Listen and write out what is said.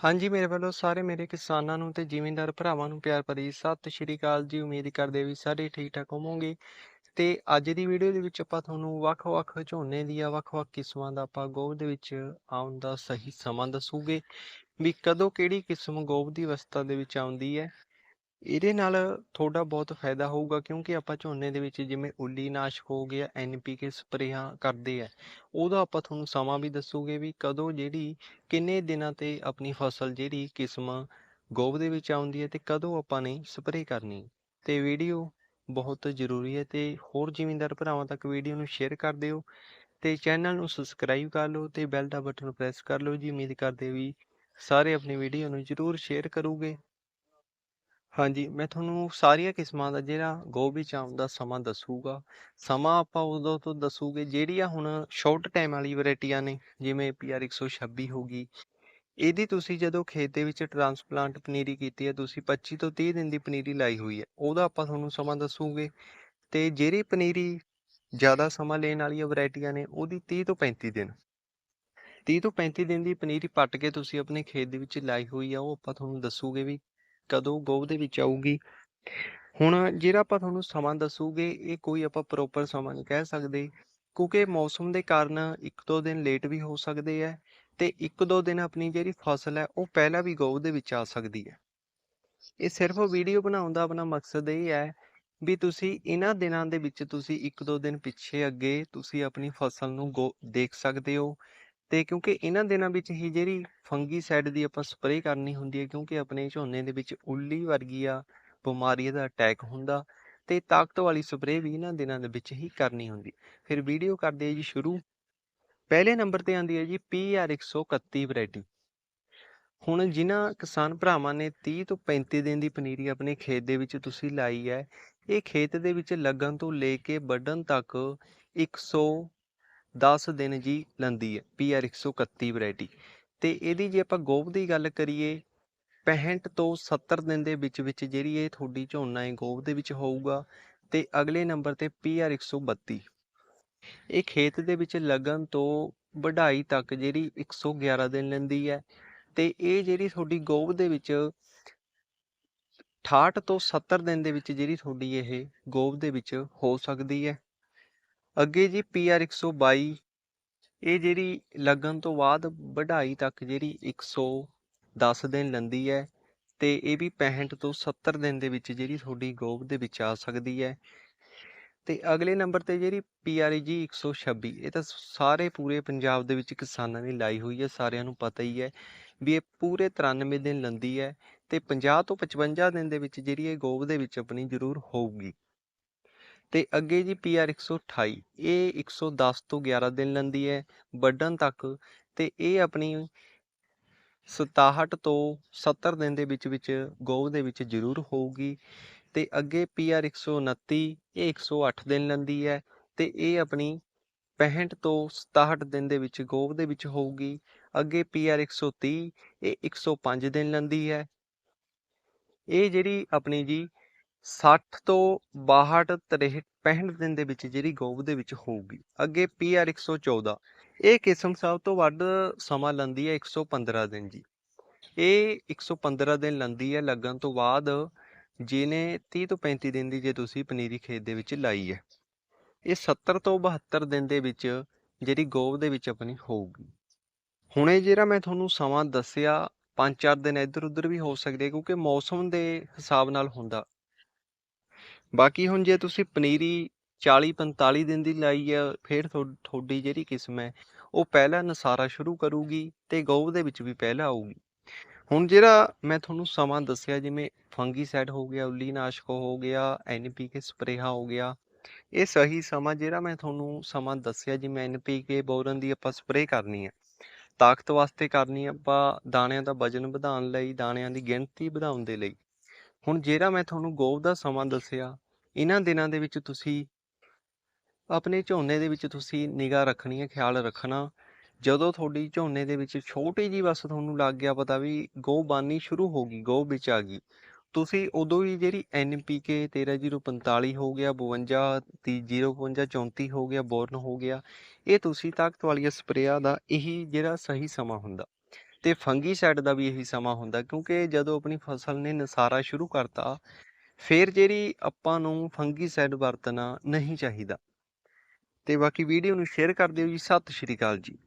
ਹਾਂਜੀ, ਮੇਰੇ ਵੱਲੋਂ ਸਾਰੇ ਮੇਰੇ ਕਿਸਾਨਾਂ ਨੂੰ ਤੇ ਜ਼ਿਮੀਂਦਾਰ ਭਰਾਵਾਂ ਨੂੰ ਪਿਆਰ ਭਰੀ ਸਤਿ ਸ਼੍ਰੀ ਅਕਾਲ ਜੀ। ਉਮੀਦ ਕਰਦੇ ਵੀ ਸਾਰੇ ਠੀਕ ਠਾਕ ਹੋਵੋਗੇ। ਤੇ ਅੱਜ ਦੀ ਵੀਡੀਓ ਦੇ ਵਿੱਚ ਆਪਾਂ ਤੁਹਾਨੂੰ ਵੱਖ-ਵੱਖ ਝੋਨੇ ਦੀਆਂ ਵੱਖ-ਵੱਖ ਕਿਸਮਾਂ ਦਾ ਆਪਾਂ ਗੋਭ ਦੇ ਵਿੱਚ ਆਉਣ ਦਾ ਸਹੀ ਸਮਾਂ ਦੱਸੂਗੇ ਵੀ ਕਦੋਂ ਕਿਹੜੀ ਕਿਸਮ ਗੋਭ ਦੀ ਅਵਸਥਾ ਦੇ ਵਿੱਚ ਆਉਂਦੀ ਹੈ। ਇਹਦੇ ਨਾਲ ਤੁਹਾਡਾ ਬਹੁਤ ਫਾਇਦਾ ਹੋਊਗਾ ਕਿਉਂਕਿ ਆਪਾਂ ਝੋਨੇ ਦੇ ਵਿੱਚ ਜਿਵੇਂ ਉੱਲੀ ਨਾਸ਼ਕ ਹੋ ਗਿਆ ਐਨਪੀਕੇ ਸਪਰੇਆਂ ਕਰਦੇ ਆ, ਉਹਦਾ ਆਪਾਂ ਤੁਹਾਨੂੰ ਸਮਾਂ ਵੀ ਦੱਸੂਗੇ ਵੀ ਕਦੋਂ ਜਿਹੜੀ, ਕਿੰਨੇ ਦਿਨਾਂ ਤੇ ਆਪਣੀ ਫਸਲ ਜਿਹੜੀ ਕਿਸਮ ਗੋਭ ਦੇ ਵਿੱਚ ਆਉਂਦੀ ਹੈ ਤੇ ਕਦੋਂ ਆਪਾਂ ਨੇ ਸਪਰੇਅ ਕਰਨੀ ਤੇ ਵੀਡੀਓ ਬਹੁਤ ਜ਼ਰੂਰੀ ਹੈ ਤੇ ਹੋਰ ਜ਼ਿਮੀਂਦਾਰ ਭਰਾਵਾਂ ਤੱਕ ਵੀਡੀਓ ਨੂੰ ਸ਼ੇਅਰ ਕਰ ਦਿਓ ਤੇ ਚੈਨਲ ਨੂੰ ਸਬਸਕ੍ਰਾਈਬ ਕਰ ਲਓ ਤੇ ਬੈਲ ਦਾ ਬਟਨ ਪ੍ਰੈਸ ਕਰ ਲਓ ਜੀ, ਉਮੀਦ ਕਰਦੇ ਵੀ ਸਾਰੇ ਆਪਣੀ ਵੀਡੀਓ ਨੂੰ ਜ਼ਰੂਰ ਸ਼ੇਅਰ ਕਰੋਗੇ। ਹਾਂਜੀ, ਮੈਂ ਤੁਹਾਨੂੰ ਸਾਰੀਆਂ ਕਿਸਮਾਂ ਦਾ ਜਿਹੜਾ ਗੋਭੀ ਵਿੱਚ ਦਾ ਸਮਾਂ ਦੱਸੂਗਾ। ਸਮਾਂ ਆਪਾਂ ਉਦੋਂ ਤੋਂ ਦੱਸੂਗੇ ਜਿਹੜੀਆਂ ਹੁਣ ਸ਼ਾਰਟ ਟਾਈਮ ਵਾਲੀ ਵੈਰਾਈਟੀਆਂ ਨੇ, ਜਿਵੇਂ ਪੀਆਰ 126 ਹੋ ਗਈ। ਇਹਦੀ ਤੁਸੀਂ ਜਦੋਂ ਖੇਤ ਦੇ ਵਿੱਚ ਟਰਾਂਸਪਲਾਂਟ ਪਨੀਰੀ ਕੀਤੀ ਹੈ, ਤੁਸੀਂ 25 ਤੋਂ 30 ਦਿਨ ਦੀ ਪਨੀਰੀ ਲਾਈ ਹੋਈ ਹੈ, ਉਹਦਾ ਆਪਾਂ ਤੁਹਾਨੂੰ ਸਮਾਂ ਦੱਸੂਗੇ। ਤੇ ਜਿਹੜੀ ਪਨੀਰੀ ਜ਼ਿਆਦਾ ਸਮਾਂ ਲੈਣ ਵਾਲੀਆਂ ਵੈਰਾਈਟੀਆਂ ਨੇ, ਉਹਦੀ 30 ਤੋਂ 35 ਦਿਨ। 30 ਤੋਂ 35 ਦਿਨ ਦੀ ਪਨੀਰੀ ਪੱਟ ਕੇ ਤੁਸੀਂ ਆਪਣੇ ਖੇਤ ਦੇ ਵਿੱਚ ਲਾਈ ਹੋਈ ਆ, ਉਹ ਆਪਾਂ ਤੁਹਾਨੂੰ ਦੱਸੂਗੇ ਵੀ ਕਦੋਂ ਗੋਭ ਦੇ ਵਿੱਚ ਆਊਗੀ? ਹੁਣ ਜਿਹੜਾ ਆਪਾਂ ਤੁਹਾਨੂੰ ਸਮਾਂ ਦੱਸੂਗੇ, ਇਹ ਕੋਈ ਆਪਾਂ ਪ੍ਰੋਪਰ ਸਮਾਂ ਨਹੀਂ ਕਹਿ ਸਕਦੇ, ਕਿਉਂਕਿ ਮੌਸਮ ਦੇ ਕਾਰਨ ਇੱਕ ਦੋ ਦਿਨ ਲੇਟ ਵੀ ਹੋ ਸਕਦੇ ਆ ਤੇ ਇੱਕ ਦੋ ਦਿਨ ਆਪਣੀ ਜਿਹੜੀ ਫਸਲ ਹੈ, ਉਹ ਪਹਿਲਾਂ ਵੀ ਗੋਭ ਦੇ ਵਿੱਚ ਆ ਸਕਦੀ ਹੈ। ਇਹ ਸਿਰਫ ਵੀਡੀਓ ਬਣਾਉਣ ਦਾ ਆਪਣਾ ਮਕਸਦ ਇਹ ਹੈ ਵੀ ਤੁਸੀਂ ਇਹਨਾਂ ਦਿਨਾਂ ਦੇ ਵਿੱਚ ਤੁਸੀਂ ਇੱਕ ਦੋ ਦਿਨ ਪਿੱਛੇ ਅੱਗੇ ਤੁਸੀਂ ਆਪਣੀ ਫਸਲ ਨੂੰ ਗੋ- ਦੇਖ ਸਕਦੇ ਹੋ ਤੇ ਕਿਉਂਕਿ ਇਹਨਾਂ ਦਿਨਾਂ ਵਿੱਚ ਹੀ ਜਿਹੜੀ ਫੰਗੀਸਾਈਡ ਦੀ ਆਪਾਂ ਸਪਰੇਅ ਕਰਨੀ ਹੁੰਦੀ ਹੈ, ਕਿਉਂਕਿ ਆਪਣੇ ਝੋਨੇ ਦੇ ਵਿੱਚ ਉੱਲੀ ਵਰਗੀ ਆ ਬਿਮਾਰੀ ਦਾ ਅਟੈਕ ਹੁੰਦਾ ਤੇ ਤਾਕਤ ਵਾਲੀ ਸਪਰੇਅ ਵੀ ਇਹਨਾਂ ਦਿਨਾਂ ਦੇ ਵਿੱਚ ਹੀ ਕਰਨੀ ਹੁੰਦੀ। ਫਿਰ ਵੀਡੀਓ ਕਰਦੇ ਹਾਂ ਜੀ ਸ਼ੁਰੂ। ਪਹਿਲੇ ਨੰਬਰ ਤੇ ਆਂਦੀ ਹੈ ਜੀ PR 131 ਵੈਰਾਈਟੀ। ਹੁਣ ਜਿਨ੍ਹਾਂ ਕਿਸਾਨ ਭਰਾਵਾਂ ਨੇ 30 ਤੋਂ 35 ਦਿਨ ਦੀ ਪਨੀਰੀ ਆਪਣੇ ਖੇਤ ਦੇ ਵਿੱਚ ਤੁਸੀਂ ਲਾਈ ਹੈ, ਇਹ ਖੇਤ ਦੇ ਵਿੱਚ ਲੱਗਣ ਤੋਂ ਲੈ ਕੇ ਵੱਢਣ ਤੱਕ 110 ਦਿਨ ਜੀ ਲੈਂਦੀ ਹੈ PR 131 ਵੈਰਾਈਟੀ। ਤੇ ਇਹਦੀ ਜੇ ਆਪਾਂ ਗੋਭ ਦੀ ਗੱਲ ਕਰੀਏ 65 ਤੋਂ 70 ਦਿਨ ਦੇ ਵਿੱਚ ਵਿੱਚ ਜਿਹੜੀ ਇਹ ਤੁਹਾਡੀ ਝੋਨਾ ਹੈ, ਗੋਭ ਦੇ ਵਿੱਚ ਹੋਊਗਾ ਤੇ ਅਗਲੇ ਨੰਬਰ ਤੇ PR 132 ਇਹ ਖੇਤ ਦੇ ਵਿੱਚ ਲੱਗਣ ਤੋਂ ਵਢਾਈ ਤੱਕ ਜਿਹੜੀ 111 ਦਿਨ ਲੈਂਦੀ ਹੈ ਤੇ ਇਹ ਜਿਹੜੀ ਤੁਹਾਡੀ ਗੋਭ ਦੇ ਵਿੱਚ 68 ਤੋਂ 70 ਦਿਨ ਦੇ ਵਿੱਚ ਜਿਹੜੀ ਤੁਹਾਡੀ ਇਹ ਗੋਭ ਦੇ ਵਿੱਚ ਹੋ ਸਕਦੀ ਹੈ। ਅੱਗੇ ਜੀ PR 122 ਇਹ ਜਿਹੜੀ ਲੱਗਣ ਤੋਂ ਬਾਅਦ ਵਢਾਈ ਤੱਕ ਜਿਹੜੀ 110 ਦਿਨ ਲੈਂਦੀ ਹੈ ਤੇ ਇਹ ਵੀ 65 ਤੋਂ 70 ਦਿਨ ਦੇ ਵਿੱਚ ਜਿਹੜੀ ਤੁਹਾਡੀ ਗੋਬ ਦੇ ਵਿੱਚ ਆ ਸਕਦੀ ਹੈ। ਤੇ ਅਗਲੇ ਨੰਬਰ ਤੇ ਜਿਹੜੀ PRG 126 ਇਹ ਤਾਂ ਸਾਰੇ ਪੂਰੇ ਪੰਜਾਬ ਦੇ ਵਿੱਚ ਕਿਸਾਨਾਂ ਨੇ ਲਾਈ ਹੋਈ ਹੈ, ਸਾਰਿਆਂ ਨੂੰ ਪਤਾ ਹੀ ਹੈ ਵੀ ਇਹ ਪੂਰੇ 93 ਦਿਨ ਲੰਦੀ ਹੈ ਤੇ 50 ਤੋਂ 55 ਦਿਨ ਦੇ ਵਿੱਚ ਜਿਹੜੀ ਇਹ ਗੋਬ ਦੇ ਵਿੱਚ ਆਪਣੀ ਜ਼ਰੂਰ ਹੋਊਗੀ। ਤੇ ਅੱਗੇ ਜੀ PR 128 ਇਹ 110 ਤੋਂ 11 ਦਿਨ ਲੈਂਦੀ ਹੈ ਵੱਢਣ ਤੱਕ ਤੇ ਇਹ ਆਪਣੀ 67 ਤੋਂ 70 ਦਿਨ ਦੇ ਵਿੱਚ ਵਿੱਚ ਗੋਭ ਦੇ ਵਿੱਚ ਜ਼ਰੂਰ ਹੋਊਗੀ ਤੇ ਅੱਗੇ PR 129 ਇਹ 108 ਦਿਨ ਲੈਂਦੀ ਹੈ ਤੇ ਇਹ ਆਪਣੀ 65 ਤੋਂ 67 ਦਿਨ ਦੇ ਵਿੱਚ ਗੋਭ ਦੇ ਵਿੱਚ ਹੋਊਗੀ, ਅੱਗੇ PR 130 ਇਹ 105 ਦਿਨ ਲੈਂਦੀ ਹੈ। ਇਹ ਜਿਹੜੀ ਆਪਣੀ ਜੀ 60 ਤੋਂ 62 63 65 ਦਿਨ ਦੇ ਵਿੱਚ ਜਿਹੜੀ ਗੋਭ ਦੇ ਵਿੱਚ ਹੋਊਗੀ, ਅੱਗੇ PR 114 ਇਹ ਕਿਸਮ ਸਭ ਤੋਂ ਵੱਧ ਸਮਾਂ ਲੈਂਦੀ ਹੈ 115 ਦਿਨ ਜੀ। ਇਹ 115 ਦਿਨ ਲੈਂਦੀ ਹੈ, ਲੱਗਣ ਤੋਂ ਬਾਅਦ ਜਿਹਨੇ 30 ਤੋਂ 35 ਦਿਨ ਦੀ ਜੇ ਤੁਸੀਂ ਪਨੀਰੀ ਖੇਤ ਦੇ ਵਿੱਚ ਲਾਈ ਹੈ, ਇਹ 70 ਤੋਂ 72 ਦਿਨ ਦੇ ਵਿੱਚ ਜਿਹੜੀ ਗੋਭ ਦੇ ਵਿੱਚ ਆਪਣੀ ਹੋਊਗੀ। ਹੁਣੇ ਜਿਹੜਾ ਮੈਂ ਤੁਹਾਨੂੰ ਸਮਾਂ ਦੱਸਿਆ 5-4 ਦਿਨ ਇੱਧਰ ਉੱਧਰ ਵੀ ਹੋ ਸਕਦੇ ਕਿਉਂਕਿ ਮੌਸਮ ਦੇ ਹਿਸਾਬ ਨਾਲ ਹੁੰਦਾ। ਬਾਕੀ ਹੁਣ ਜੇ ਤੁਸੀਂ ਪਨੀਰੀ 40-45 ਦਿਨ ਦੀ ਲਾਈ ਹੈ ਫਿਰ ਥੋ- ਤੁਹਾਡੀ ਜਿਹੜੀ ਕਿਸਮ ਹੈ, ਉਹ ਪਹਿਲਾ ਨਸਾਰਾ ਸ਼ੁਰੂ ਕਰੂਗੀ ਤੇ ਗੋਭ ਦੇ ਵਿੱਚ ਵੀ ਪਹਿਲਾਂ ਆਊਗੀ। ਹੁਣ ਜਿਹੜਾ ਮੈਂ ਤੁਹਾਨੂੰ ਸਮਾਂ ਦੱਸਿਆ, ਜਿਵੇਂ ਫੰਗੀਸਾਈਡ ਹੋ ਗਿਆ, ਉੱਲੀਨਾਸ਼ਕ ਹੋ ਗਿਆ ਐਨਪੀਕੇ ਸਪਰੇਹਾ ਹੋ ਗਿਆ, ਇਹ ਸਹੀ ਸਮਾਂ ਜਿਹੜਾ ਮੈਂ ਤੁਹਾਨੂੰ ਸਮਾਂ ਦੱਸਿਆ, ਜਿਵੇਂ ਐਨਪੀਕੇ ਬੋਰਨ ਦੀ ਆਪਾਂ ਸਪਰੇਅ ਕਰਨੀ ਹੈ ਤਾਕਤ ਵਾਸਤੇ ਕਰਨੀ ਆਪਾਂ ਦਾਣਿਆਂ ਦਾ ਵਜਨ ਵਧਾਉਣ ਲਈ, ਦਾਣਿਆਂ ਦੀ ਗਿਣਤੀ ਵਧਾਉਣ ਦੇ ਲਈ। ਹੁਣ ਜਿਹੜਾ ਮੈਂ ਤੁਹਾਨੂੰ ਗੋਭ ਦਾ ਸਮਾਂ ਦੱਸਿਆ ਇਹਨਾਂ ਦਿਨਾਂ ਦੇ ਵਿੱਚ ਤੁਸੀਂ ਆਪਣੇ ਝੋਨੇ ਦੇ ਵਿੱਚ ਤੁਸੀਂ ਨਿਗਾਹ ਰੱਖਣੀ ਹੈ, ਖਿਆਲ ਰੱਖਣਾ। ਜਦੋਂ ਤੁਹਾਡੀ ਝੋਨੇ ਦੇ ਵਿੱਚ ਛੋਟੀ ਜੀ ਬਸ ਤੁਹਾਨੂੰ ਲੱਗ ਗਿਆ, ਪਤਾ ਵੀ ਗੋਹ ਬਾਨੀ ਸ਼ੁਰੂ ਹੋ ਗਈ ਗੋਹ ਵਿੱਚ ਆ ਗਈ। ਤੁਸੀਂ ਉਦੋਂ ਹੀ ਜਿਹੜੀ NPK 13045 ਹੋ ਗਿਆ 52 052 34 ਹੋ ਗਿਆ, ਬੋਰਨ ਹੋ ਗਿਆ, ਇਹ ਤੁਸੀਂ ਤਾਕਤ ਵਾਲੀਆਂ ਸਪਰੇਆਂ ਦਾ ਇਹੀ ਜਿਹੜਾ ਸਹੀ ਸਮਾਂ ਹੁੰਦਾ। ਤੇ ਫੰਗੀਸਾਈਡ ਦਾ ਵੀ ਇਹੀ ਸਮਾਂ ਹੁੰਦਾ, ਕਿਉਂਕਿ ਜਦੋਂ ਆਪਣੀ ਫਸਲ ਨੇ ਨਸਾਰਾ ਸ਼ੁਰੂ ਕਰਤਾ ਫਿਰ ਜਿਹੜੀ ਆਪਾਂ ਨੂੰ ਫੰਗੀਸਾਈਡ ਵਰਤਣਾ ਨਹੀਂ ਚਾਹੀਦਾ। ਤੇ ਬਾਕੀ ਵੀਡੀਓ ਨੂੰ ਸ਼ੇਅਰ ਕਰ ਦਿਓ ਜੀ। ਸਤਿ ਸ਼੍ਰੀ ਅਕਾਲ ਜੀ।